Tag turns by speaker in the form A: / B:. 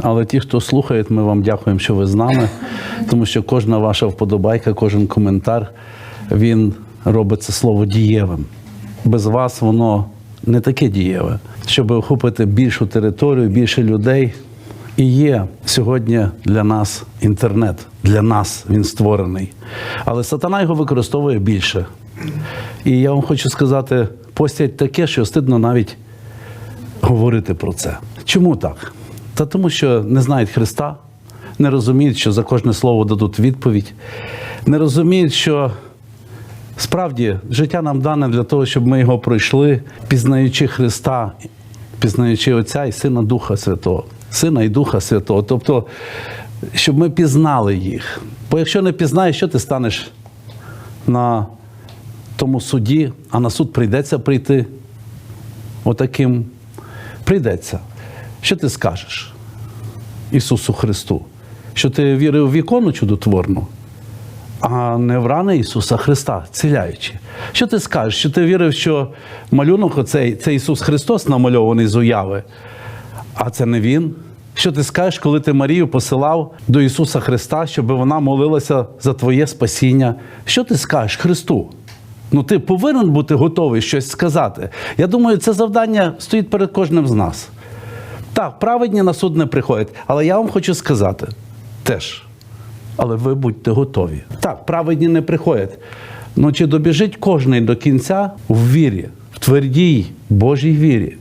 A: Але ті, хто слухають, ми вам дякуємо, що ви з нами, тому що кожна ваша вподобайка, кожен коментар, він робить це слово дієвим. Без вас воно не таке дієве. Щоб охопити більшу територію, більше людей. І є сьогодні для нас інтернет. Для нас він створений. Але сатана його використовує більше. І я вам хочу сказати, постять таке, що стидно навіть говорити про це. Чому так? Та тому, що не знають Христа, не розуміють, що за кожне слово дадуть відповідь, не розуміють, що справді життя нам дане для того, щоб ми його пройшли, пізнаючи Христа, пізнаючи Отця і Сина Духа Святого, Сина і Духа Святого. Тобто, щоб ми пізнали їх. Бо якщо не пізнаєш, що ти станеш на тому суді, а на суд прийдеться прийти отаким. Прийдеться. Що ти скажеш Ісусу Христу? Що ти вірив в ікону чудотворну, а не в рани Ісуса Христа, ціляючи. Що ти скажеш? Що ти вірив, що малюнок оцей це Ісус Христос намальований з уяви, а це не Він? Що ти скажеш, коли ти Марію посилав до Ісуса Христа, щоб вона молилася за Твоє спасіння? Що ти скажеш Христу? Ну, ти повинен бути готовий щось сказати. Я думаю, це завдання стоїть перед кожним з нас. Так, праведні на суд не приходять, але я вам хочу сказати теж. Але ви будьте готові. Так, праведні не приходять. Ну чи добіжить кожний до кінця в вірі, в твердій Божій вірі?